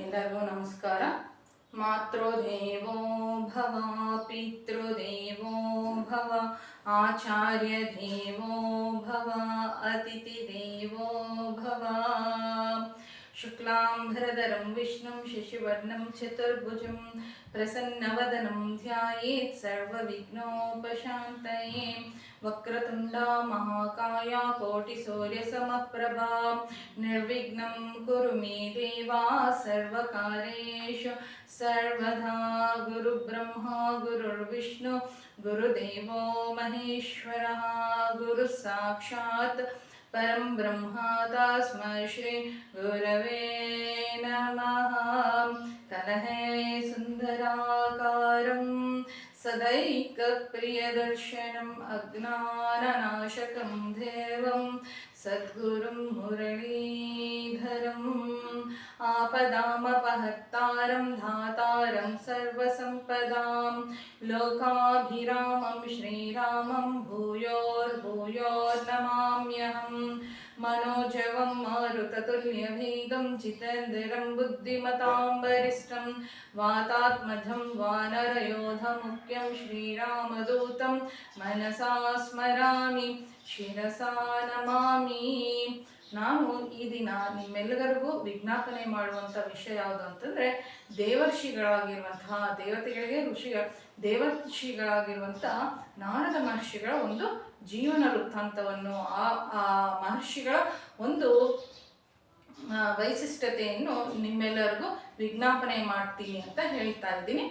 ಎಲ್ಲರಿಗೂ ನಮಸ್ಕಾರ ಮಾತೃದೇವೋ ಭವ ಪಿತೃದೇವೋ ಭವ ಆಚಾರ್ಯ ದೇವೋ ಭವ ಅತಿಥಿ ದೇವೋ ಭವ शुक्लाम्भरधरं विष्णुं, शशिवर्णं, चतुर्भुजं, प्रसन्नवदनं ध्यायेत् सर्वविघ्नोपशान्तये। वक्रतुण्डा, महाकाया, कोटिसूर्यसमप्रभा, निर्विघ्नं कुरु मे देवा, सर्वकारेषु सर्वदा गुरुब्रह्मा, गुरुर्विष्णु, गुरुदेवो महेश्वरः, गुरुः साक्षात् परं ब्रह्मा तस्मै श्री गुरवे नमः। कलहे सुन्दराकारं सदैकप्रियदर्शनम् अज्ञाननाशकं देवं सद्गुरुं मुरलीधरम्। आपदामपहर्तारं धातारं सर्वसम्पदां लोकाभिरामं श्रीरामं भूयोर्भूयोर्नमाम्यहम्। मारुततुल्यवेगं जितेन्द्रं बुद्धिमतां वरिष्ठं वातात्मजं वानरयोधमुख्यं श्रीरामदूतं मनसा स्मरामि ಶಿರಸಾ ನಮಾಮಿ ನಾನು ಈ ದಿನ ನಿಮ್ಮೆಲ್ಲರಿಗೂ ವಿಜ್ಞಾಪನೆ ಮಾಡುವಂಥ ವಿಷಯ ಯಾವುದು ಅಂತಂದರೆ ದೇವರ್ಷಿಗಳಾಗಿರುವಂತಹ ದೇವತೆಗಳಿಗೆ ಋಷಿ ದೇವರ್ಷಿಗಳಾಗಿರುವಂತಹ ನಾರದ ಮಹರ್ಷಿಗಳ ಒಂದು ಜೀವನ ವೃತ್ತಾಂತವನ್ನು ಆ ಆ ಮಹರ್ಷಿಗಳ ಒಂದು ಆ, ವೈಶಿಷ್ಟ್ಯತೆಯನ್ನು ನಿಮ್ಮೆಲ್ಲರಿಗೂ ವಿಜ್ಞಾಪನೆ ಮಾಡ್ತೀನಿ ಅಂತ ಹೇಳ್ತಾ ಇದ್ದೀನಿ.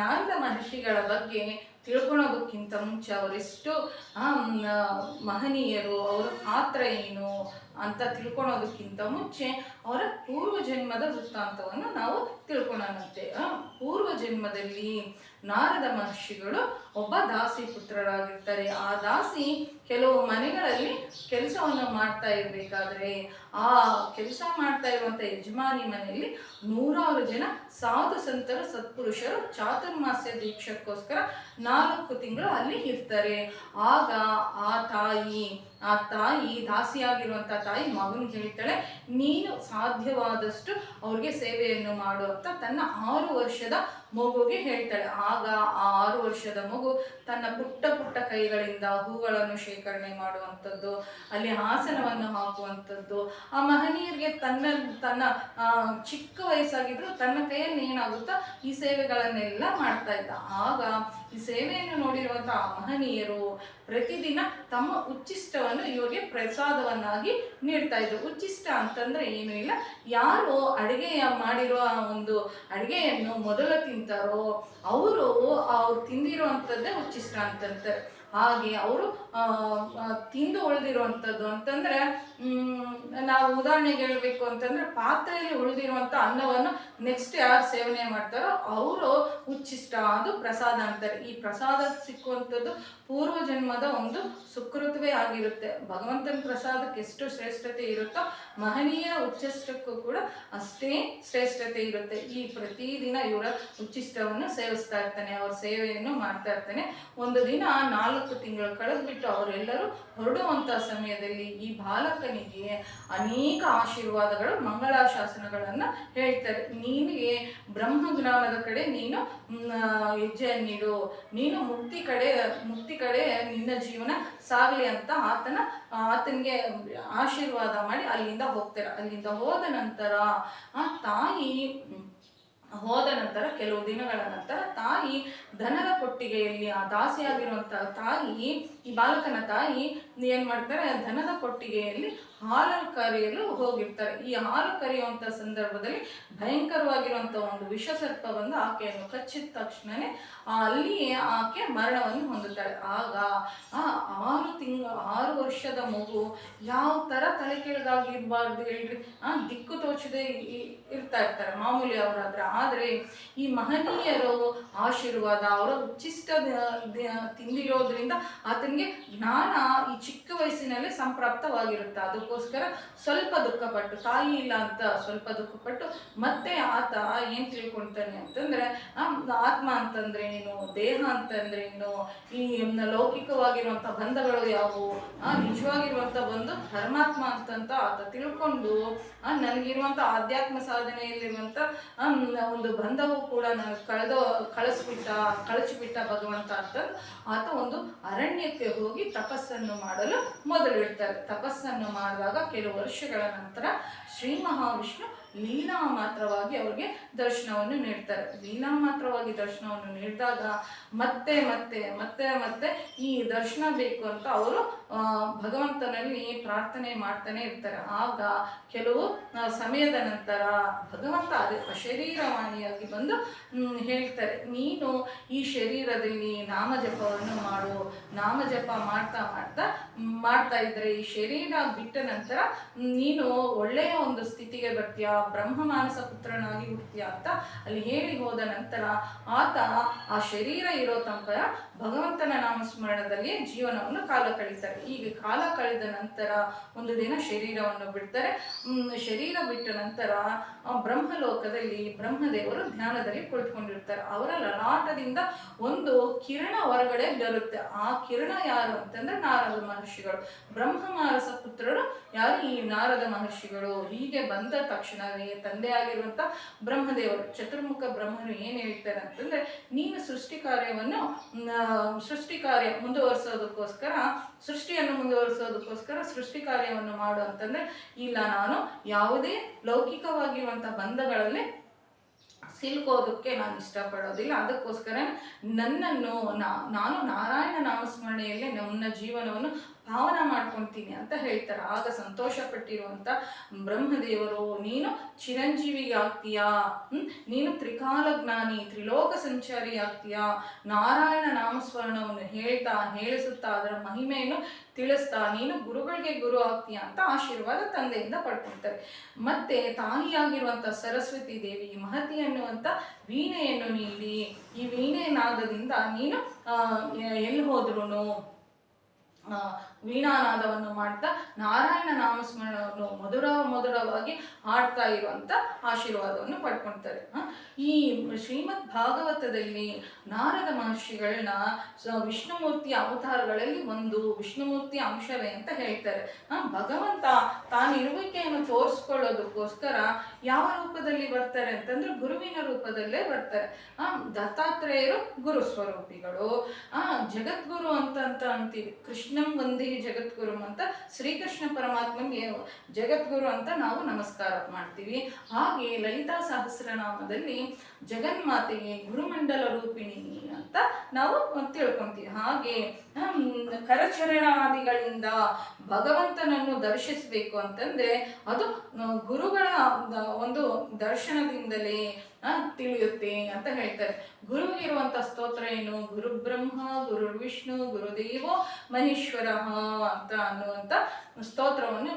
ನಾರದ ಮಹರ್ಷಿಗಳ ಬಗ್ಗೆ ತಿಳ್ಕೊಳೋದಕ್ಕಿಂತ ಮುಂಚೆ ಅವರೆಷ್ಟು ಮಹನೀಯರು, ಅವರ ಪಾತ್ರ ಏನು ಅಂತ ತಿಳ್ಕೊಳೋದಕ್ಕಿಂತ ಮುಂಚೆ ಅವರ ಪೂರ್ವ ಜನ್ಮದ ವೃತ್ತಾಂತವನ್ನು ನಾವು ತಿಳ್ಕೊಳ್ಳೋಣಂತೆ ಪೂರ್ವ ಜನ್ಮದಲ್ಲಿ ನಾರದ ಮಹರ್ಷಿಗಳು ಒಬ್ಬ ದಾಸಿ ಪುತ್ರರಾಗಿರ್ತಾರೆ. ಆ ದಾಸಿ ಕೆಲವು ಮನೆಗಳಲ್ಲಿ ಕೆಲಸವನ್ನು ಮಾಡ್ತಾ ಇರಬೇಕಾದ್ರೆ, ಆ ಕೆಲಸ ಮಾಡ್ತಾ ಇರುವಂಥ ಯಜಮಾನಿ ಮನೆಯಲ್ಲಿ ನೂರಾರು ಜನ ಸಾಧು ಸಂತರು, ಸತ್ಪುರುಷರು, ಚಾತುರ್ಮಾಸ್ಯ ದೀಕ್ಷಕ್ಕೋಸ್ಕರ ನಾಲ್ಕು ತಿಂಗಳು ಅಲ್ಲಿ ಇರ್ತಾರೆ. ಆಗ ಆ ತಾಯಿ ಆ ತಾಯಿ ದಾಸಿಯಾಗಿರುವಂಥ ತಾಯಿ ಮಗನಿಗೆ ಹೇಳ್ತಾಳೆ, ನೀನು ಸಾಧ್ಯವಾದಷ್ಟು ಅವ್ರಿಗೆ ಸೇವೆಯನ್ನು ಮಾಡು ಅಂತ ತನ್ನ ಆರು ವರ್ಷದ ಮಗುಗೆ ಹೇಳ್ತಾಳೆ. ಆಗ ಆ ಆರು ವರ್ಷದ ಮಗು ತನ್ನ ಪುಟ್ಟ ಪುಟ್ಟ ಕೈಗಳಿಂದ ಹೂಗಳನ್ನು ಶೇಖರಣೆ ಮಾಡುವಂಥದ್ದು, ಅಲ್ಲಿ ಹಾಸನವನ್ನು ಹಾಕುವಂಥದ್ದು. ಆ ಮಹನೀಯರಿಗೆ ತನ್ನ ತನ್ನ ಚಿಕ್ಕ ವಯಸ್ಸಾಗಿದ್ರು ತನ್ನ ಕೈಯಲ್ಲಿ ಏನಾಗುತ್ತಾ ಈ ಸೇವೆಗಳನ್ನೆಲ್ಲ ಮಾಡ್ತಾ ಇದ್ದ. ಆಗ ಈ ಸೇವೆಯನ್ನು ನೋಡಿರುವಂತಹ ಮಹನೀಯರು ಪ್ರತಿದಿನ ತಮ್ಮ ಉಚ್ಚಿಷ್ಟವನ್ನು ಇವರಿಗೆ ಪ್ರಸಾದವನ್ನಾಗಿ ನೀಡ್ತಾ ಇದ್ರು. ಉಚ್ಚಿಷ್ಟ ಅಂತಂದ್ರೆ ಏನು ಇಲ್ಲ, ಯಾರು ಅಡುಗೆಯ ಮಾಡಿರೋ ಆ ಒಂದು ಅಡುಗೆಯನ್ನು ಮೊದಲು ತಿಂತಾರೋ, ಅವರು ಅವ್ರು ತಿಂದಿರುವಂಥದ್ದೇ ಉಚ್ಚಿಷ್ಟ ಅಂತಂತಾರೆ. ಹಾಗೆ ಅವರು ತಿಂದು ಉಳಿದಿರುವಂಥದ್ದು ಅಂತಂದ್ರೆ ನಾವು ಉದಾಹರಣೆಗೆ ಹೇಳಬೇಕು ಅಂತಂದ್ರೆ ಪಾತ್ರೆಯಲ್ಲಿ ಉಳಿದಿರುವಂಥ ಅನ್ನವನ್ನು ನೆಕ್ಸ್ಟ್ ಯಾರು ಸೇವನೆ ಮಾಡ್ತಾರೋ ಅವರು ಉಚ್ಚಿಷ್ಟ ಅದು ಪ್ರಸಾದ ಅಂತಾರೆ. ಈ ಪ್ರಸಾದ ಸಿಕ್ಕುವಂಥದ್ದು ಪೂರ್ವ ಜನ್ಮದ ಒಂದು ಸುಕೃತವೇ ಆಗಿರುತ್ತೆ. ಭಗವಂತನ ಪ್ರಸಾದಕ್ಕೆ ಎಷ್ಟು ಶ್ರೇಷ್ಠತೆ ಇರುತ್ತೋ ಮಹನೀಯ ಉಚ್ಚಿಷ್ಟಕ್ಕೂ ಕೂಡ ಅಷ್ಟೇ ಶ್ರೇಷ್ಠತೆ ಇರುತ್ತೆ. ಈ ಪ್ರತಿದಿನ ಇವರ ಉಚ್ಚಿಷ್ಟವನ್ನು ಸೇವಿಸ್ತಾ ಇರ್ತಾನೆ, ಅವ್ರ ಸೇವೆಯನ್ನು ಮಾಡ್ತಾ ಇರ್ತಾನೆ. ಒಂದು ದಿನ ನಾಲ್ಕು ತಿಂಗಳು ಕಳೆದ್ಬಿಟ್ಟು ಅವರೆಲ್ಲರೂ ಹೊರಡುವಂಥ ಸಮಯದಲ್ಲಿ ಈ ಬಾಲಕನಿಗೆ ಅನೇಕ ಆಶೀರ್ವಾದಗಳು, ಮಂಗಳಾಶಾಸನಗಳನ್ನು ಹೇಳ್ತಾರೆ. ನಿನಗೆ ಬ್ರಹ್ಮಜ್ಞಾನದ ಕಡೆ ನೀನು ಹೆಜ್ಜೆಯನ್ನಿಡು ನೀನು ಮುಕ್ತಿ ಕಡೆ ಮುಕ್ತಿ ಕಡೆ ನಿನ್ನ ಜೀವನ ಸಾಗಲಿ ಅಂತ ಆತನ, ಆತನಿಗೆ ಆಶೀರ್ವಾದ ಮಾಡಿ ಅಲ್ಲಿಂದ ಹೋಗ್ತಾರೆ. ಅಲ್ಲಿಂದ ಹೋದ ನಂತರ ಆ ತಾಯಿ ಹೋದ ನಂತರ, ಕೆಲವು ದಿನಗಳ ನಂತರ ತಾಯಿ ದನದ ಕೊಟ್ಟಿಗೆಯಲ್ಲಿ ಆ ದಾಸಿಯಾಗಿರುವಂತಹ ತಾಯಿ, ಈ ಬಾಲಕನ ತಾಯಿ ಏನ್ ಮಾಡ್ತಾರೆ, ದನದ ಕೊಟ್ಟಿಗೆಯಲ್ಲಿ ಹಾಲು ಕರೆಯಲು ಹೋಗಿರ್ತಾರೆ. ಈ ಹಾಲು ಕರೆಯುವಂತ ಸಂದರ್ಭದಲ್ಲಿ ಭಯಂಕರವಾಗಿರುವಂಥ ಒಂದು ವಿಷ ಬಂದು ಆಕೆಯನ್ನು ಕಚ್ಚಿದ ತಕ್ಷಣನೇ ಅಲ್ಲಿ ಆಕೆ ಮರಣವನ್ನು ಹೊಂದುತ್ತಾಳೆ. ಆಗ, ಆ ಆರು ತಿಂಗಳು ಆರು ವರ್ಷದ ಮಗು ಯಾವ ಥರ ತಲೆ ಕೆಳಗಾಗಿರ್ಬಾರ್ದು ಹೇಳ್ರಿ. ಆ, ದಿಕ್ಕು ತೋಚದೆ ಇರ್ತಾ ಇರ್ತಾರೆ ಮಾಮೂಲಿ ಅವರಾದ್ರೆ. ಆದರೆ ಈ ಮಹನೀಯರು ಆಶೀರ್ವಾದ, ಅವರ ಉಚ್ಚಿಷ್ಟ ತಿಂದಿರೋದ್ರಿಂದ ಆತನಿಗೆ ಜ್ಞಾನ ಈ ಚಿಕ್ಕ ವಯಸ್ಸಿನಲ್ಲಿ ಸಂಪ್ರಾಪ್ತವಾಗಿರುತ್ತೆ. ಅದಕ್ಕೋಸ್ಕರ ಸ್ವಲ್ಪ ದುಃಖಪಟ್ಟು ತಾಯಿ ಇಲ್ಲ ಅಂತ ಸ್ವಲ್ಪ ದುಃಖಪಟ್ಟು ಮತ್ತೆ ಆತ ಏನ್ ತಿಳ್ಕೊಳ್ತಾನೆ ಅಂತಂದ್ರೆ ಆ, ಆತ್ಮ ಅಂತಂದ್ರೆ ಏನು ದೇಹ ಅಂತಂದ್ರೆ ಏನು ಈ ಲೌಕಿಕವಾಗಿರುವಂತ ಬಂಧಗಳು ಯಾವುವು? ಆ ನಿಜವಾಗಿರುವಂತ ಒಂದು ಪರಮಾತ್ಮ ಅಂತಂತ ಆತ ತಿಳ್ಕೊಂಡು ಆ ನನಗಿರುವಂತ ಆಧ್ಯಾತ್ಮ ಸಾಧನೆಯಲ್ಲಿರುವಂತ ಒಂದು ಬಂಧವು ಕೂಡ ನಾನು ಕಳೆದ ಕಳಿಸ್ಬಿಟ್ಟ ಕಳಿಸ್ಬಿಟ್ಟ ಭಗವಂತ ಅಂತ ಆತ ಒಂದು ಅರಣ್ಯಕ್ಕೆ ಹೋಗಿ ತಪಸ್ಸನ್ನು ಮಾಡಲು ಮೊದಲಿಡ್ತಾರೆ. ತಪಸ್ಸನ್ನು ಮಾಡಿದಾಗ ಕೆಲವು ವರ್ಷಗಳ ನಂತರ ಶ್ರೀ ಮಹಾವಿಷ್ಣು ಲೀಲಾ ಮಾತ್ರವಾಗಿ ಅವ್ರಿಗೆ ದರ್ಶನವನ್ನು ನೀಡ್ತಾರೆ. ಲೀಲಾ ಮಾತ್ರವಾಗಿ ದರ್ಶನವನ್ನು ನೀಡಿದಾಗ ಮತ್ತೆ ಮತ್ತೆ ಮತ್ತೆ ಮತ್ತೆ ಈ ದರ್ಶನ ಬೇಕು ಅಂತ ಅವರು ಭಗವಂತನಲ್ಲಿ ಪ್ರಾರ್ಥನೆ ಮಾಡ್ತಾನೆ ಇರ್ತಾರೆ. ಆಗ ಕೆಲವು ಸಮಯದ ನಂತರ ಭಗವಂತ ಅದೇ ಅಶರೀರವಾಣಿಯಾಗಿ ಬಂದು ಹೇಳ್ತಾರೆ ನೀನು ಈ ಶರೀರದಲ್ಲಿ ನಾಮಜಪವನ್ನು ಮಾಡು. ನಾಮಜಪ ಮಾಡ್ತಾ ಮಾಡ್ತಾ ಮ್, ಮಾಡ್ತಾ ಇದ್ರೆ ಈ ಶರೀರ ಬಿಟ್ಟ ನಂತರ ನೀನು ಒಳ್ಳೆಯ ಒಂದು ಸ್ಥಿತಿಗೆ ಬರ್ತೀಯ? ಬ್ರಹ್ಮ ಮಾನಸ ಪುತ್ರನಾಗಿ ಹುಡ್ತೀಯ ಅಂತ ಅಲ್ಲಿ ಹೇಳಿ ಹೋದ ನಂತರ ಆತ ಆ ಶರೀರ ಇರೋ ತನಕ ಭಗವಂತನ ನಾಮಸ್ಮರಣದಲ್ಲಿ ಜೀವನವನ್ನು ಕಾಲ ಕಳೀತಾರೆ. ಈಗ ಕಾಲ ಕಳೆದ ನಂತರ ಒಂದು ದಿನ ಶರೀರವನ್ನು ಬಿಡ್ತಾರೆ. ಶರೀರ ಬಿಟ್ಟ ನಂತರ ಬ್ರಹ್ಮಲೋಕದಲ್ಲಿ ಬ್ರಹ್ಮದೇವರು ಧ್ಯಾನದಲ್ಲಿ ಕುಳಿತುಕೊಂಡಿರ್ತಾರೆ. ಅವರ ಲಲಾಟದಿಂದ ಒಂದು ಕಿರಣ ಹೊರಗಡೆ ಬರುತ್ತೆ ಆ ಕಿರಣ ಯಾರು ಅಂತಂದ್ರೆ ನಾರದ ಮಹರ್ಷಿಗಳು. ಬ್ರಹ್ಮ ಮಾನಸ ಪುತ್ರರು ಯಾರು ಈ ನಾರದ ಮಹರ್ಷಿಗಳು? ಹೀಗೆ ಬಂದ ತಕ್ಷಣವೇ ತಂದೆ ಆಗಿರುವಂತ ಬ್ರಹ್ಮದೇವರು. ಚತುರ್ಮುಖ ಬ್ರಹ್ಮನು ಏನ್ ಹೇಳ್ತಾರೆ ಅಂತಂದ್ರೆ, ನೀನು ಸೃಷ್ಟಿ ಕಾರ್ಯವನ್ನು ಸೃಷ್ಟಿ ಕಾರ್ಯ ಮುಂದುವರಿಸೋದಕ್ಕೋಸ್ಕರ, ಸೃಷ್ಟಿಯನ್ನು ಮುಂದುವರಿಸೋದಕ್ಕೋಸ್ಕರ ಸೃಷ್ಟಿ ಕಾರ್ಯವನ್ನು ಮಾಡು ಅಂತಂದ್ರೆ, ಇಲ್ಲ, ನಾನು ಯಾವುದೇ ಲೌಕಿಕವಾಗಿರುವಂತ ಬಂಧಗಳಲ್ಲಿ ಸಿಲ್ಕೋದಕ್ಕೆ ನಾನು ಇಷ್ಟಪಡೋದಿಲ್ಲ. ಅದಕ್ಕೋಸ್ಕರ ನನ್ನನ್ನು ನಾನು ನಾರಾಯಣ ನಾಮಸ್ಮರಣೆಯಲ್ಲೇ ನನ್ನ ಜೀವನವನ್ನು ಪಾವನ ಮಾಡ್ಕೊತೀನಿ ಅಂತ ಹೇಳ್ತಾರೆ. ಆಗ ಸಂತೋಷ ಪಟ್ಟಿರುವಂತ ಬ್ರಹ್ಮದೇವರು, ನೀನು ಚಿರಂಜೀವಿಗೆ ಆಗ್ತೀಯಾ? ನೀನು ತ್ರಿಕಾಲ ಜ್ಞಾನಿ ತ್ರಿಲೋಕ ಸಂಚಾರಿ ಆಗ್ತೀಯಾ ನಾರಾಯಣ ನಾಮಸ್ಮರಣವನ್ನು ಹೇಳ್ತಾ, ಹೇಳಿಸುತ್ತಾ, ಅದರ ಮಹಿಮೆಯನ್ನು ತಿಳಿಸ್ತಾ, ನೀನು ಗುರುಗಳಿಗೆ ಗುರು ಆಗ್ತೀಯ? ಅಂತ ಆಶೀರ್ವಾದ ತಂದೆಯಿಂದ ಪಡ್ಕೊಳ್ತಾರೆ. ಮತ್ತೆ ತಾಯಿಯಾಗಿರುವಂಥ ಸರಸ್ವತಿ ದೇವಿ ಮಹತಿ ಅನ್ನುವಂತ ವೀಣೆಯನ್ನು ನೀಡಿ, ಈ ವೀಣೆ ನಾದದಿಂದ ನೀನು ಎಲ್ಲಿ ಹೋದ್ರು ವೀಣಾನಾದವನ್ನು ಮಾಡ್ತಾ ನಾರಾಯಣ ನಾಮಸ್ಮರಣವನ್ನು ಮಧುರ ಮಧುರವಾಗಿ ಹಾಡ್ತಾ ಇರುವಂತ ಆಶೀರ್ವಾದವನ್ನು ಪಡ್ಕೊಳ್ತಾರೆ ಈ ಶ್ರೀಮದ್ ಭಾಗವತದಲ್ಲಿ ನಾರದ ಮಹರ್ಷಿಗಳನ್ನ ವಿಷ್ಣುಮೂರ್ತಿಯ ಅವತಾರಗಳಲ್ಲಿ ಒಂದು ವಿಷ್ಣುಮೂರ್ತಿಯ ಅಂಶವೇ ಅಂತ ಹೇಳ್ತಾರೆ. ಭಗವಂತ ತಾನಿರುವಿಕೆಯನ್ನು ತೋರಿಸ್ಕೊಳ್ಳೋದಕ್ಕೋಸ್ಕರ ಯಾವ ರೂಪದಲ್ಲಿ ಬರ್ತಾರೆ ಅಂತಂದ್ರೆ ಗುರುವಿನ ರೂಪದಲ್ಲೇ ಬರ್ತಾರೆ. ಆ, ದತ್ತಾತ್ರೇಯರು ಗುರು ಸ್ವರೂಪಿಗಳು. ಆ, ಜಗದ್ಗುರು ಅಂತ ಅಂತೀವಿ. ಕೃಷ್ಣಂ ಒಂದೇ ಜಗದ್ಗುರು ಅಂತ ಶ್ರೀಕೃಷ್ಣ ಪರಮಾತ್ಮನಿಗೆ ಜಗದ್ಗುರು ಅಂತ ನಾವು ನಮಸ್ಕಾರ ಮಾಡ್ತೀವಿ. ಹಾಗೆ ಲಲಿತಾ ಸಹಸ್ರನಾಮದಲ್ಲಿ ಜಗನ್ಮಾತೆಗೆ ಗುರುಮಂಡಲ ರೂಪಿಣಿ ಅಂತ ನಾವು ತಿಳ್ಕೊಂತೀವಿ. ಹಾಗೆ ಕರಚರಣಾದಿಗಳಿಂದ ಭಗವಂತನನ್ನು ದರ್ಶಿಸಬೇಕು ಅಂತಂದ್ರೆ ಅದು ಗುರುಗಳ ಒಂದು ದರ್ಶನದಿಂದಲೇ ತಿಳಿಯುತ್ತೆ ಅಂತ ಹೇಳ್ತಾರೆ. ಗುರುವಿಗಿರುವಂತ ಸ್ತೋತ್ರ ಏನು? ಗುರು ಬ್ರಹ್ಮ, ಗುರು ವಿಷ್ಣು ಗುರುದೇವೋ ಮಹೇಶ್ವರ ಅಂತ ಅನ್ನುವಂತ ಸ್ತೋತ್ರವನ್ನು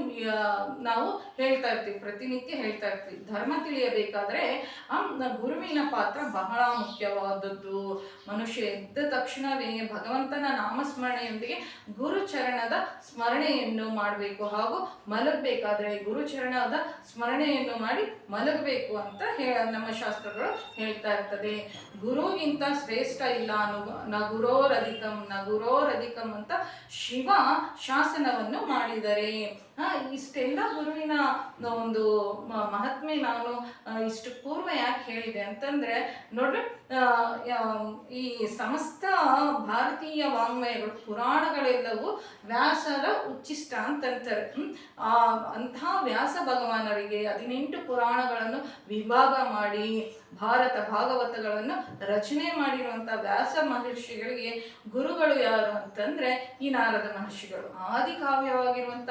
ನಾವು ಹೇಳ್ತಾ ಇರ್ತೀವಿ, ಪ್ರತಿನಿತ್ಯ ಹೇಳ್ತಾ ಇರ್ತೀವಿ. ಧರ್ಮ ತಿಳಿಯಬೇಕಾದ್ರೆ ಆ ಗುರುವಿನ ಪಾತ್ರ ಬಹಳ ಮುಖ್ಯವಾದದ್ದು. ಮನುಷ್ಯ ಎದ್ದ ತಕ್ಷಣವೇ ಭಗವಂತನ ನಾಮಸ್ಮರಣೆಯೊಂದಿಗೆ ಗುರುಚರಣದ ಸ್ಮರಣೆಯನ್ನು ಮಾಡಬೇಕು ಹಾಗೂ ಮಲಗಬೇಕಾದ್ರೆ ಗುರುಚರಣದ ಸ್ಮರಣೆಯನ್ನು ಮಾಡಿ ಮಲಗಬೇಕು ಅಂತ ಹೇಳ, ನಮ್ಮ ಶಾಸ್ತ್ರಗಳು ಹೇಳ್ತಾ ಇರ್ತದೆ. ಗುರುಗಿಂತ ಶ್ರೇಷ್ಠ ಇಲ್ಲ ನು- ಗುರೋರಧಿಕಂ, ನ ಗುರೋರಧಿಕಂ ಅಂತ ಶಿವ ಶಾಸನವನ್ನು ಮಾಡಿದರೆ. ಇಷ್ಟೆಲ್ಲ ಗುರುವಿನ ಒಂದು ಮಹಾತ್ಮೆ ನಾನು ಇಷ್ಟು ಪೂರ್ವ ಯಾಕೆ ಹೇಳಿದೆ ಅಂತಂದ್ರೆ ನೋಡ್ರಿ ಈ ಸಮಸ್ತ ಭಾರತೀಯ ವಾಂಗ್ಮಯಗಳು ಪುರಾಣಗಳೆಲ್ಲವೂ ವ್ಯಾಸರ ಉಚ್ಚಿಷ್ಟ? ಆ ಅಂಥ ವ್ಯಾಸ ಭಗವಾನರಿಗೆ ಹದಿನೆಂಟು ಪುರಾಣಗಳನ್ನು ವಿಭಾಗ ಮಾಡಿ ಭಾರತ ಭಾಗವತಗಳನ್ನು ರಚನೆ ಮಾಡಿರುವಂಥ ವ್ಯಾಸ ಮಹರ್ಷಿಗಳಿಗೆ ಗುರುಗಳು ಯಾರು ಅಂತಂದ್ರೆ ಈ ನಾರದ ಮಹರ್ಷಿಗಳು ಆದಿಕಾವ್ಯವಾಗಿರುವಂಥ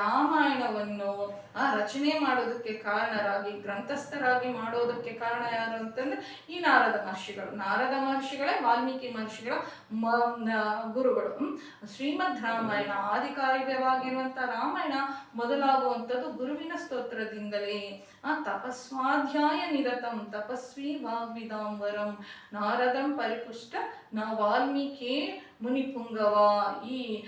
ರಾಮಾಯಣವನ್ನು ಆ, ರಚನೆ ಮಾಡೋದಕ್ಕೆ ಕಾರಣರಾಗಿ ಗ್ರಂಥಸ್ಥರಾಗಿ ಮಾಡೋದಕ್ಕೆ ಕಾರಣ ಯಾರು ಅಂತಂದ್ರೆ ಈ ನಾರದ ಮಹರ್ಷಿಗಳು, ನಾರದ ಮಹರ್ಷಿಗಳೇ, ವಾಲ್ಮೀಕಿ ಮಹರ್ಷಿಗಳ ಮ- ಗುರುಗಳು. ಶ್ರೀಮದ್ ರಾಮಾಯಣ ಆದಿಕಾರಿವ್ಯವಾಗಿರುವಂಥ ರಾಮಾಯಣ ಮೊದಲಾಗುವಂಥದ್ದು ಗುರುವಿನ ಸ್ತೋತ್ರದಿಂದಲೇ. ತಪಸ್ವಾಧ್ಯಾಯ ನಿರತಂ, ತಪಸ್ವಿ ವಾಗ್ವಿದಾಂಬರಂ. ನಾರದಂ ಪರಿಪುಷ್ಟ, ನ ವಾಲ್ಮೀಕಿ ಮುನಿಪುಂಗವ. ಈ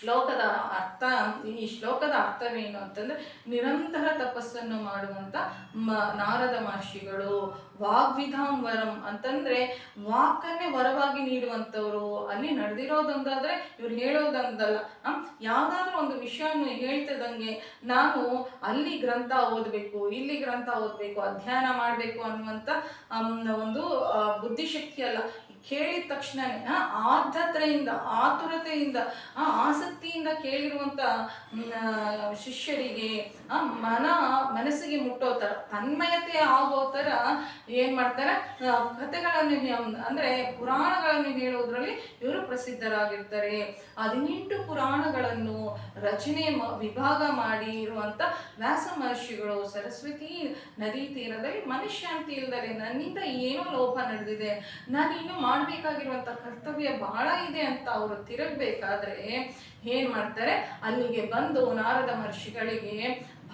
ಶ್ಲೋಕದ ಅರ್ಥ, ಈ ಶ್ಲೋಕದ ಅರ್ಥವೇನು ಅಂತಂದ್ರೆ ನಿರಂತರ ತಪಸ್ಸನ್ನು ಮಾಡುವಂತ ಮ, ನಾರದ ಮಹರ್ಷಿಗಳು. ವಾಗ್ವಿಧಾಂವರಂ ಅಂತಂದ್ರೆ ವಾಕನ್ನೇ ವರವಾಗಿ ನೀಡುವಂಥವ್ರು. ಅಲ್ಲಿ ನಡೆದಿರೋದೊಂದಾದ್ರೆ ಇವ್ರು ಹೇಳೋದೊಂದಲ್ಲ. ಯಾವುದಾದ್ರೂ ಒಂದು ವಿಷಯವನ್ನು ಹೇಳ್ತದಂಗೆ ನಾನು ಅಲ್ಲಿ ಗ್ರಂಥ ಓದಬೇಕು ಇಲ್ಲಿ ಗ್ರಂಥ ಓದಬೇಕು ಅಧ್ಯಯನ ಮಾಡಬೇಕು ಅನ್ನುವಂಥ ಒಂದು ಬುದ್ಧಿಶಕ್ತಿ ಅಲ್ಲ. ಕೇಳಿದ ತಕ್ಷಣನೇ ಆ, ಆರ್ಧತೆಯಿಂದ ಆತುರತೆಯಿಂದ ಆ ಆಸಕ್ತಿಯಿಂದ ಕೇಳಿರುವಂತ ಶಿಷ್ಯರಿಗೆ ಮನ ಮನಸ್ಸಿಗೆ ಮುಟ್ಟೋ ಥರ ತನ್ಮಯತೆ ಆಗೋ ಥರ ಏನು ಮಾಡ್ತಾರೆ? ಕಥೆಗಳನ್ನು ಅಂದ್ರೆ ಪುರಾಣಗಳನ್ನು ಹೇಳುವುದರಲ್ಲಿ ಇವರು ಪ್ರಸಿದ್ಧರಾಗಿರ್ತಾರೆ. ಹದಿನೆಂಟು ಪುರಾಣಗಳನ್ನು ರಚನೆ ವಿಭಾಗ ಮಾಡಿ ಇರುವಂತ ವ್ಯಾಸ ಮಹರ್ಷಿಗಳು, ಸರಸ್ವತಿ ನದಿ ತೀರದಲ್ಲಿ ಮನಃಶಾಂತಿ ಇಲ್ಲದೆ ನನ್ನಿಂದ ಏನೋ ಲೋಪ ನಡೆದಿದೆ. ನಾನು ಇನ್ನು ಮಾಡಬೇಕಾಗಿರುವಂತ ಕರ್ತವ್ಯ ಬಹಳ ಇದೆ ಅಂತ ಅವರು ತಿರುಗಬೇಕಾದ್ರೆ ಏನ್ ಮಾಡ್ತಾರೆ? ಅಲ್ಲಿಗೆ ಬಂದು ನಾರದ ಮಹರ್ಷಿಗಳಿಗೆ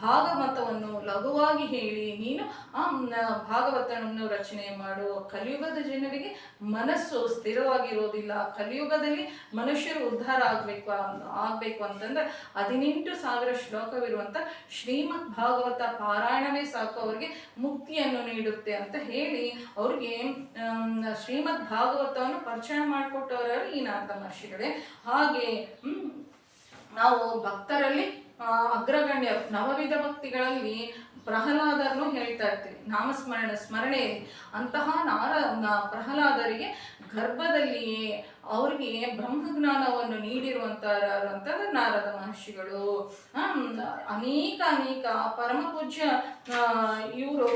ಭಾಗವತವನ್ನು ಲಘುವಾಗಿ ಹೇಳಿ, ನೀನು ಆ ಭಾಗವತವನ್ನು ರಚನೆ ಮಾಡು. ಕಲಿಯುಗದ ಜನರಿಗೆ ಮನಸ್ಸು ಸ್ಥಿರವಾಗಿರೋದಿಲ್ಲ. ಕಲಿಯುಗದಲ್ಲಿ ಮನುಷ್ಯರು ಉದ್ಧಾರ ಆಗ್ಬೇಕು ಆಗ್ಬೇಕು ಅಂತಂದ್ರೆ ಹದಿನೆಂಟು ಸಾವಿರ ಶ್ಲೋಕವಿರುವಂತ ಶ್ರೀಮದ್ ಭಾಗವತ ಪಾರಾಯಣವೇ ಸಾಕು, ಅವರಿಗೆ ಮುಕ್ತಿಯನ್ನು ನೀಡುತ್ತೆ ಅಂತ ಹೇಳಿ ಅವ್ರಿಗೆ ಶ್ರೀಮದ್ ಭಾಗವತವನ್ನು ಪರಿಚಯ ಮಾಡಿಕೊಟ್ಟವರು ಈ ನಾಥ ಮಹರ್ಷಿಗಳೇ. ಹಾಗೆ ನಾವು ಭಕ್ತರಲ್ಲಿ ಆ, ಅಗ್ರಗಣ್ಯರು ನವವಿಧ ಭಕ್ತಿಗಳಲ್ಲಿ ಪ್ರಹ್ಲಾದರನ್ನು ಹೇಳ್ತಾ ಇರ್ತೀವಿ ನಾಮಸ್ಮರಣ ಸ್ಮರಣೆಯಲ್ಲಿ ಅಂತಹ ನಾರ ಪ್ರಹ್ಲಾದರಿಗೆ ಗರ್ಭದಲ್ಲಿಯೇ ಅವರಿಗೆ ಬ್ರಹ್ಮಜ್ಞಾನವನ್ನು ನೀಡಿರುವಂತ ಅಂತಂದ್ರೆ ನಾರದ ಮಹರ್ಷಿಗಳು. ಅನೇಕ ಅನೇಕ ಪರಮ ಪೂಜ್ಯ ಇವರು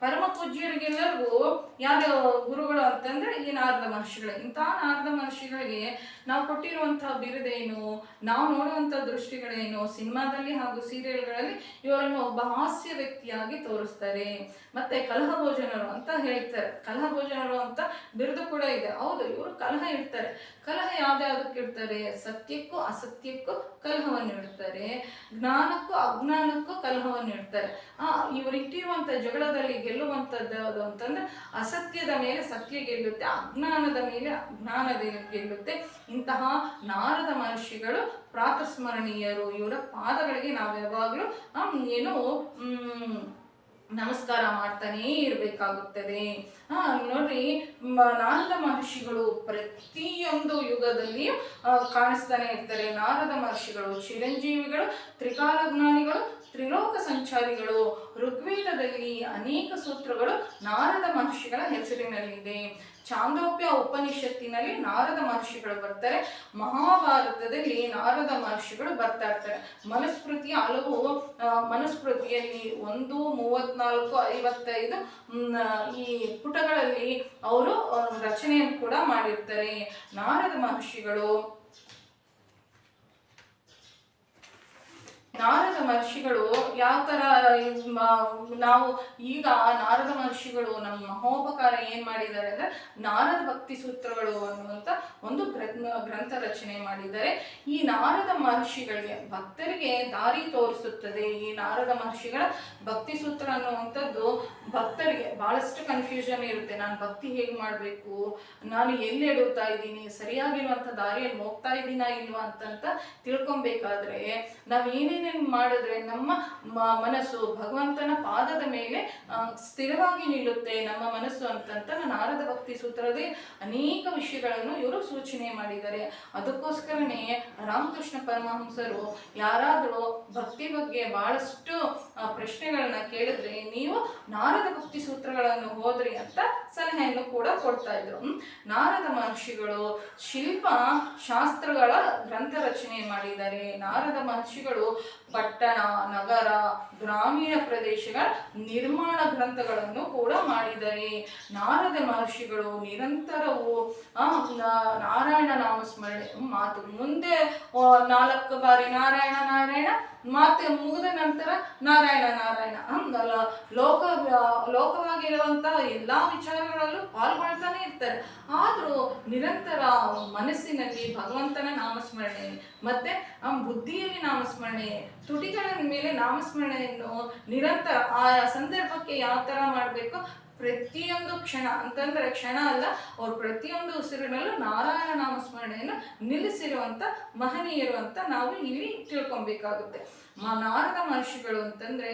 ಪರಮ ಪೂಜ್ಯರಿಗೆಲ್ಲರಿಗೂ ಯಾರ ಗುರುಗಳು ಅಂತಂದ್ರೆ ಈ ನಾರದ ಮಹರ್ಷಿಗಳು. ಇಂತಹ ನಾರದ ಮಹರ್ಷಿಗಳಿಗೆ ನಾವು ಕೊಟ್ಟಿರುವಂತಹ ಬಿರುದೇನು, ನಾವು ನೋಡುವಂಥ ದೃಷ್ಟಿಗಳೇನು, ಸಿನಿಮಾದಲ್ಲಿ ಹಾಗೂ ಸೀರಿಯಲ್ಗಳಲ್ಲಿ ಇವರನ್ನು ಒಬ್ಬ ಹಾಸ್ಯ ವ್ಯಕ್ತಿಯಾಗಿ ತೋರಿಸ್ತಾರೆ. ಮತ್ತೆ ಕಲಹ ಭೋಜನರು ಅಂತ ಹೇಳ್ತಾರೆ. ಕಲಹ ಭೋಜನರು ಅಂತ ಬಿರುದು ಕೂಡ ಇದೆ. ಹೌದು, ಇವರು ಕಲಹ ಇಡ್ತಾರೆ. ಕಲಹ ಯಾವ್ದ್ಯಾವ್ದಕ್ಕೆ ಇಡ್ತಾರೆ? ಸತ್ಯಕ್ಕೂ ಅಸತ್ಯಕ್ಕೂ ಕಲಹವನ್ನು ಇಡ್ತಾರೆ. ಜ್ಞಾನಕ್ಕೂ ಅಜ್ಞಾನಕ್ಕೂ ಕಲಹವನ್ನು ಇಡ್ತಾರೆ. ಆ ಇವರಿಟ್ಟಿರುವಂಥ ಜಗಳದಲ್ಲಿ ಗೆಲ್ಲುವಂಥದ್ದು ಅಂತಂದ್ರೆ ಅಸತ್ಯದ ಮೇಲೆ ಸತ್ಯ ಗೆಲ್ಲುತ್ತೆ, ಅಜ್ಞಾನದ ಮೇಲೆ ಅಜ್ಞಾನದ ಗೆಲ್ಲುತ್ತೆ. ಇಂತಹ ನಾರದ ಮಹರ್ಷಿಗಳು, ಪ್ರಾತಸ್ಮರಣೀಯರು, ಇವರ ಪಾದಗಳಿಗೆ ನಾವು ಯಾವಾಗಲೂ ಏನು ನಮಸ್ಕಾರ ಮಾಡ್ತಾನೇ ಇರಬೇಕಾಗುತ್ತದೆ. ನೋಡ್ರಿ ನಾರದ ಮಹರ್ಷಿಗಳು ಪ್ರತಿಯೊಂದು ಯುಗದಲ್ಲಿ ಕಾಣಿಸ್ತಾನೆ ಇರ್ತಾರೆ. ನಾರದ ಮಹರ್ಷಿಗಳು, ಚಿರಂಜೀವಿಗಳು ತ್ರಿಕಾಲಜ್ಞಾನಿಗಳು ತ್ರಿಲೋಕ ಸಂಚಾರಿಗಳು, ಋಗ್ವೇದದಲ್ಲಿ ಅನೇಕ ಸೂತ್ರಗಳು ನಾರದ ಮಹರ್ಷಿಗಳ ಹೆಸರಿನಲ್ಲಿದೆ. ಚಾಂದೋಪ್ಯ ಉಪನಿಷತ್ತಿನಲ್ಲಿ ನಾರದ ಮಹರ್ಷಿಗಳು ಬರ್ತಾರೆ. ಮಹಾಭಾರತದಲ್ಲಿ ನಾರದ ಮಹರ್ಷಿಗಳು ಬರ್ತಾ ಇರ್ತಾರೆ. ಮನುಸ್ಮೃತಿಯ ಹಲವು ಮನುಸ್ಮೃತಿಯಲ್ಲಿ ಒಂದು, ಮೂವತ್ನಾಲ್ಕು, ಐವತ್ತೈದು ಈ ಪುಟಗಳಲ್ಲಿ ಅವರು ರಚನೆಯನ್ನು ಕೂಡ ಮಾಡಿರ್ತಾರೆ. ನಾರದ ಮಹರ್ಷಿಗಳು. ನಾರದ ಮಹರ್ಷಿಗಳು ಯಾವ ಥರ ನಾವು ಈಗ ನಾರದ ಮಹರ್ಷಿಗಳು ನಮ್ಮ ಮಹೋಪಕಾರ ಏನ್ ಮಾಡಿದ್ದಾರೆ ಅಂದ್ರೆ ನಾರದ ಭಕ್ತಿ ಸೂತ್ರಗಳು ಅನ್ನುವಂತ ಒಂದು ಗ್ರಂಥ ರಚನೆ ಮಾಡಿದ್ದಾರೆ. ಈ ನಾರದ ಮಹರ್ಷಿಗಳಿಗೆ ಭಕ್ತರಿಗೆ ದಾರಿ ತೋರಿಸುತ್ತದೆ. ಈ ನಾರದ ಮಹರ್ಷಿಗಳ ಭಕ್ತಿ ಸೂತ್ರ ಅನ್ನುವಂಥದ್ದು ಭಕ್ತರಿಗೆ ಬಹಳಷ್ಟು ಕನ್ಫ್ಯೂಷನ್ ಇರುತ್ತೆ. ನಾನು ಭಕ್ತಿ ಹೇಗೆ ಮಾಡಬೇಕು? ನಾನು ಎಲ್ಲಿ ಎಡುತ್ತಾ ಇದ್ದೀನಿ? ಸರಿಯಾಗಿರುವಂಥ ದಾರಿಯಲ್ಲಿ ಹೋಗ್ತಾ ಇದ್ದೀನಾ ಇಲ್ವಾ ಅಂತಂತ ತಿಳ್ಕೊಬೇಕಾದ್ರೆ ನಾವು ಏನೇನೇನು ಮಾಡಿದ್ರೆ ನಮ್ಮ ಮ- ಮನಸ್ಸು ಭಗವಂತನ ಪಾದದ ಮೇಲೆ ಸ್ಥಿರವಾಗಿ ನಿಲ್ಲುತ್ತೆ ನಮ್ಮ ಮನಸ್ಸು ಅಂತಂತ ನಾರದ ಭಕ್ತಿ ಸೂತ್ರದಲ್ಲಿ ಅನೇಕ ವಿಷಯಗಳನ್ನು ಇವರು ಸೂಚನೆ ಮಾಡಿದ್ದಾರೆ ಅದಕ್ಕೋಸ್ಕರನೇ ರಾಮಕೃಷ್ಣ ಪರಮಹಂಸರು ಯಾರಾದರೂ ಭಕ್ತಿ ಬಗ್ಗೆ ಬಹಳಷ್ಟು ಪ್ರಶ್ನೆಗಳನ್ನ ಕೇಳಿದ್ರೆ ನೀವು ನಾರದ ಭಕ್ತಿ ಸೂತ್ರಗಳನ್ನು ಓದ್ರಿ ಅಂತ ಸಲಹೆಯನ್ನು ಕೂಡ ಕೊಡ್ತಾ ಇದ್ರು. ನಾರದ ಮಹರ್ಷಿಗಳು ಶಿಲ್ಪ ಶಾಸ್ತ್ರಗಳ ಗ್ರಂಥ ರಚನೆ ಮಾಡಿದ್ದಾರೆ ನಾರದ ಮಹರ್ಷಿಗಳು ಪಟ್ಟಣ, ನಗರ ಗ್ರಾಮೀಣ ಪ್ರದೇಶಗಳ ನಿರ್ಮಾಣ ಗ್ರಂಥಗಳನ್ನು ಕೂಡ ಮಾಡಿದ್ದಾರೆ. ನಾರದ ಮಹರ್ಷಿಗಳು ನಿರಂತರವು ಆ, ನಾಮ ನಾರಾಯಣ ನಾಮಸ್ಮರಣೆ ಮಾತು ಮುಂದೆ ನಾಲ್ಕು ಬಾರಿ ನಾರಾಯಣ ನಾರಾಯಣ ಮಾತೆ ಮುಗಿದ ನಂತರ ನಾರಾಯಣ ನಾರಾಯಣ ಹಂಗಲ್ಲ ಲೋಕ ಲೋಕವಾಗಿರುವಂತಹ ಎಲ್ಲಾ ವಿಚಾರಗಳಲ್ಲೂ ಪಾಲ್ಗೊಳ್ತಾನೆ ಇರ್ತಾರೆ. ಆದರೂ ನಿರಂತರ ಮನಸ್ಸಿನಲ್ಲಿ ಭಗವಂತನ ನಾಮಸ್ಮರಣೆ ಮತ್ತೆ ಬುದ್ಧಿಯಲ್ಲಿ ನಾಮಸ್ಮರಣೆ ತುಟಿಗಳ ಮೇಲೆ ನಾಮಸ್ಮರಣೆಯನ್ನು ನಿರಂತರ ಆ ಸಂದರ್ಭಕ್ಕೆ ಯಾವ ತರ ಮಾಡಬೇಕು? ಪ್ರತಿಯೊಂದು ಕ್ಷಣ, ಅಂತಂದ್ರೆ ಕ್ಷಣ ಅಲ್ಲ, ಅವ್ರು ಪ್ರತಿಯೊಂದು ಉಸಿರಿನಲ್ಲೂ ನಾರಾಯಣ ನಾಮಸ್ಮರಣೆಯನ್ನು ನಿಲ್ಲಿಸಿರುವಂತ ಮಹನೀಯರು ಅಂತ ನಾವು ಇಲ್ಲಿ ತಿಳ್ಕೊಬೇಕಾಗುತ್ತೆ. ನಾರದ ಮಹರ್ಷಿಗಳು ಅಂತಂದ್ರೆ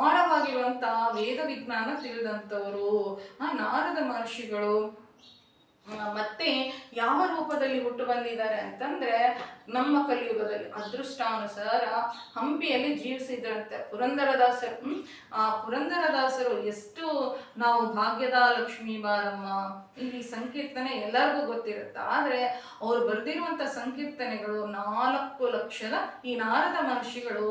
ಆಳವಾಗಿರುವಂತ ವೇದ ವಿಜ್ಞಾನ ತಿಳಿದಂಥವರು. ಆ ನಾರದ ಮಹರ್ಷಿಗಳು ಮತ್ತೆ ಯಾವ ರೂಪದಲ್ಲಿ ಹುಟ್ಟು ಬಂದಿದ್ದಾರೆ ಅಂತಂದ್ರೆ ನಮ್ಮ ಕಲಿಯುಗದಲ್ಲಿ ಅದೃಷ್ಟಾನುಸಾರ ಹಂಪಿಯಲ್ಲಿ ಜೀವಿಸಿದ್ರಂತೆ ಪುರಂದರದಾಸರು ಆ ಪುರಂದರದಾಸರು ಎಷ್ಟು ನಾವು ಭಾಗ್ಯದ ಲಕ್ಷ್ಮೀ ಬಾರಮ್ಮ, ಈ ಸಂಕೀರ್ತನೆ ಎಲ್ಲರಿಗೂ ಗೊತ್ತಿರುತ್ತೆ. ಆದ್ರೆ ಅವ್ರು ಬರೆದಿರುವಂತ ಸಂಕೀರ್ತನೆಗಳು ನಾಲ್ಕು ಲಕ್ಷದ ಈ ನಾರದ ಮಹರ್ಷಿಗಳು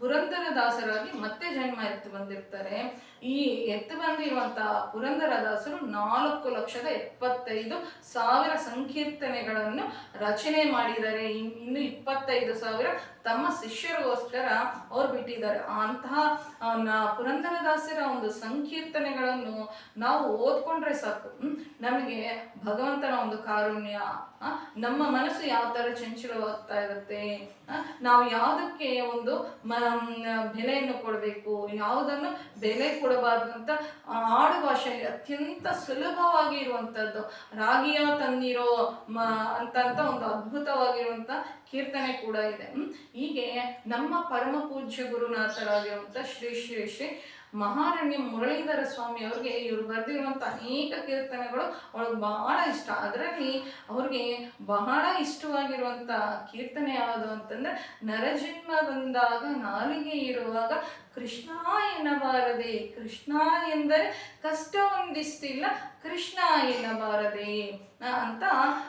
ಪುರಂದರದಾಸರಾಗಿ ಮತ್ತೆ ಜನ್ಮ ಎತ್ತು ಬಂದಿರ್ತಾರೆ. ಈ ಎತ್ತು ಬಂದಿರುವಂತ ಪುರಂದರದಾಸರು ನಾಲ್ಕು ಲಕ್ಷದ ಎಪ್ಪತ್ತೈದು ಸಾವಿರ ಸಂಕೀರ್ತನೆಗಳನ್ನು ರಚನೆ ಮಾಡಿದ್ದಾರೆ ಇನ್- ಇನ್ನು ಇಪ್ಪತ್ತೈದು ಸಾವಿರ ತಮ್ಮ ಶಿಷ್ಯರಿಗೋಸ್ಕರ ಅವ್ರು ಬಿಟ್ಟಿದ್ದಾರೆ ಅಂತಹ ಪುರಂದರದಾಸರ ಒಂದು ಸಂಕೀರ್ತನೆಗಳನ್ನು ನಾವು ಓದ್ಕೊಂಡ್ರೆ ಸಾಕು? ನಮಗೆ ಭಗವಂತನ ಒಂದು ಕಾರುಣ್ಯ ನಮ್ಮ ಮನಸ್ಸು ಯಾವ ತರ ಚಂಚಲವಾಗ್ತಾ ಇರುತ್ತೆ ನಾವು ಯಾವುದಕ್ಕೆ ಒಂದು ಮ ಬೆಲೆಯನ್ನು ಕೊಡಬೇಕು, ಯಾವುದನ್ನು ಬೆಲೆ ಕೊಡಬಾರ್ದು ಅಂತ ಆಡು ಭಾಷೆಯಲ್ಲಿ ಅತ್ಯಂತ ಸುಲಭವಾಗಿ ಇರುವಂಥದ್ದು ರಾಗಿಯ ತನ್ನಿರೋ ಮ, ಅಂತ ಒಂದು ಅದ್ಭುತವಾಗಿರುವಂತ ಕೀರ್ತನೆ ಕೂಡ ಇದೆ? ಹೀಗೆ ನಮ್ಮ ಪರಮ ಪೂಜ್ಯ ಗುರುನಾಥರಾಗಿರುವಂತ ಶ್ರೀ ಶ್ರೀ ಶ್ರೀ ಮಹಾರಣ್ಯ ಮುರಳೀಧರ ಸ್ವಾಮಿ ಅವ್ರಿಗೆ ಇವರು ಬರೆದಿರುವಂಥ ಅನೇಕ ಕೀರ್ತನೆಗಳು ಅವಳಿಗೆ ಬಹಳ ಇಷ್ಟ. ಅದರಲ್ಲಿ ಅವ್ರಿಗೆ ಬಹಳ ಇಷ್ಟವಾಗಿರುವಂಥ ಕೀರ್ತನೆ ಯಾವುದು ಅಂತಂದ್ರೆ, ನರಜನ್ಮ ಬಂದಾಗ ನಾಲಿಗೆ ಇರುವಾಗ ಕೃಷ್ಣ ಎನ್ನಬಾರದೆ ಕೃಷ್ಣ ಎಂದರೆ ಕಷ್ಟ ಒಂದಿಷ್ಟಿಲ್ಲ ಕೃಷ್ಣ ಎನ್ನಬಾರದೆ ಅಂತ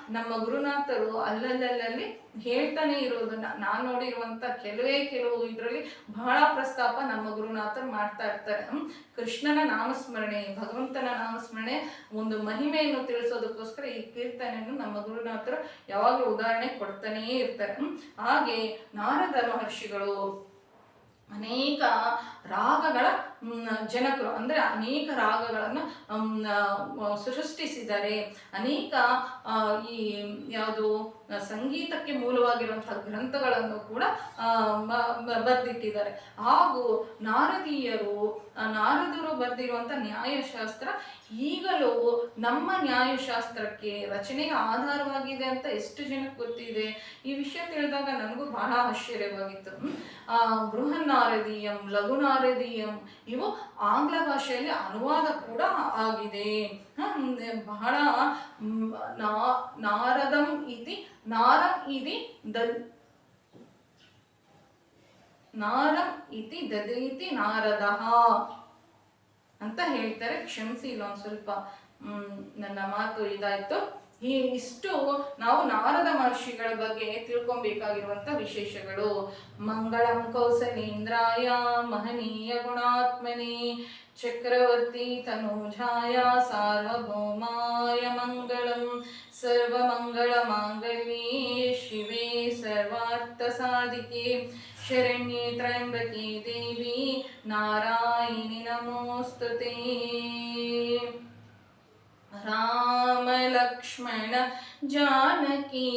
ನಮ್ಮ ಗುರುನಾಥರು ಅಲ್ಲಲ್ಲಲ್ಲಿ ಹೇಳ್ತಾನೆ ಇರೋದನ್ನ. ನಾನು ನೋಡಿರುವಂತ ಕೆಲವೇ ಕೆಲವು ಇದರಲ್ಲಿ ಬಹಳ ಪ್ರಸ್ತಾಪ ನಮ್ಮ ಗುರುನಾಥರು ಮಾಡ್ತಾ ಇರ್ತಾರೆ. ಕೃಷ್ಣನ ನಾಮಸ್ಮರಣೆ, ಭಗವಂತನ ನಾಮಸ್ಮರಣೆ ಒಂದು ಮಹಿಮೆಯನ್ನು ತಿಳಿಸೋದಕ್ಕೋಸ್ಕರ ಈ ಕೀರ್ತನೆಯನ್ನು ನಮ್ಮ ಗುರುನಾಥರು ಯಾವಾಗಲೂ ಉದಾಹರಣೆ ಕೊಡ್ತಾನೇ ಇರ್ತಾರೆ. ಹಾಗೆ ನಾರದ ಮಹರ್ಷಿಗಳು ಅನೇಕ ರಾಗಗಳ ಜನಕರು ಅಂದ್ರೆ ಅನೇಕ ರಾಗಗಳನ್ನು ಸೃಷ್ಟಿಸಿದ್ದಾರೆ ಅನೇಕ ಈ ಯಾವುದು ಸಂಗೀತಕ್ಕೆ ಮೂಲವಾಗಿರುವಂತಹ ಗ್ರಂಥಗಳನ್ನು ಕೂಡ ಬರೆದಿಟ್ಟಿದ್ದಾರೆ. ಹಾಗೂ ನಾರದೀಯರು ನಾರದರು ಬರೆದಿರುವಂಥ ನ್ಯಾಯಶಾಸ್ತ್ರ ಈಗಲೂ ನಮ್ಮ ನ್ಯಾಯಶಾಸ್ತ್ರಕ್ಕೆ ರಚನೆಯ ಆಧಾರವಾಗಿದೆ ಅಂತ ಎಷ್ಟು ಜನಕ್ಕೆ ಗೊತ್ತಿದೆ? ಈ ವಿಷಯ ತಿಳಿದಾಗ ನನಗೂ ಬಹಳ ಆಶ್ಚರ್ಯವಾಗಿತ್ತು. ಬೃಹನ್ನಾರದೀಯಂ, ಲಘುನಾರದೀಯಂ ಇವು ಆಂಗ್ಲ ಭಾಷೆಯಲ್ಲಿ ಅನುವಾದ ಕೂಡ ಆಗಿದೆ. ಬಹಳ ನಾರದಂ ಇತಿ ನಾರಂ ಇದಿ ದದ್ ನಾರಂ ಇತಿ ದದೈತಿ ನಾರದ ಅಂತ ಹೇಳ್ತಾರೆ, ಕ್ಷಮಿಸಿ ಇಲ್ಲೊಂದು ಸ್ವಲ್ಪ ನನ್ನ ಮಾತು ಇದಾಯ್ತು. ಈ ಇಷ್ಟು ನಾವು ನಾರದ ಮಹರ್ಷಿಗಳ ಬಗ್ಗೆ ತಿಳ್ಕೊಬೇಕಾಗಿರುವಂತ ವಿಶೇಷಗಳು. ಮಂಗಳಂ ಕೌಸಲೇಂದ್ರಾಯ ಮಹನೀಯ ಗುಣಾತ್ಮನೆ, ಚಕ್ರವರ್ತಿ ತನುಜಾಯ ಸಾರ್ವಭೌಮಾಯ ಮಂಗಳಂ. सर्वमङ्गलमाङ्गल्ये शिवे सर्वार्थसाधिके शरण्ये त्र्यम्बके देवी नारायणि नमोऽस्तु ते। रामलक्ष्मण जानकी,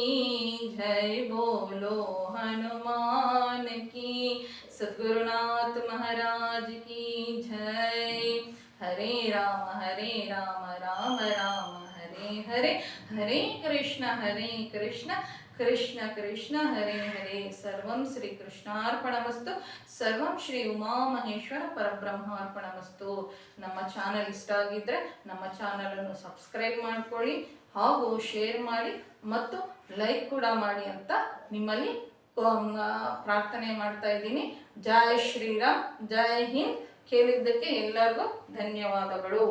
जय बोलो हनुमान की। सद्गुरुनाथ महाराज की जय। हरे राम हरे राम राम राम ಹರೇ ಹರೇ ಹರೇ ಕೃಷ್ಣ ಹರೇ ಕೃಷ್ಣ ಕೃಷ್ಣ ಕೃಷ್ಣ, ಹರೇ ಹರೇ. ಸರ್ವಂ ಶ್ರೀ ಕೃಷ್ಣಾರ್ಪಣಮಸ್ತು ಸರ್ವಂ ಶ್ರೀ ಉಮಾಮಹೇಶ್ವರ ಪರಬ್ರಹ್ಮಾರ್ಪಣಮಸ್ತು. ನಮ್ಮ ಚಾನಲ್ ಇಷ್ಟ ಆಗಿದ್ರೆ ನಮ್ಮ ಚಾನಲನ್ನು ಸಬ್ಸ್ಕ್ರೈಬ್ ಮಾಡ್ಕೊಳ್ಳಿ, ಹಾಗೂ ಶೇರ್ ಮಾಡಿ, ಮತ್ತು ಲೈಕ್ ಕೂಡ ಮಾಡಿ ಅಂತ ನಿಮ್ಮಲ್ಲಿ ಪ್ರಾರ್ಥನೆ ಮಾಡ್ತಾ ಇದ್ದೀನಿ. ಜಯ ಶ್ರೀರಾಮ್ ಜಯ ಹಿಂದ್. ಕೇಳಿದ್ದಕ್ಕೆ ಎಲ್ಲರಿಗೂ ಧನ್ಯವಾದಗಳು.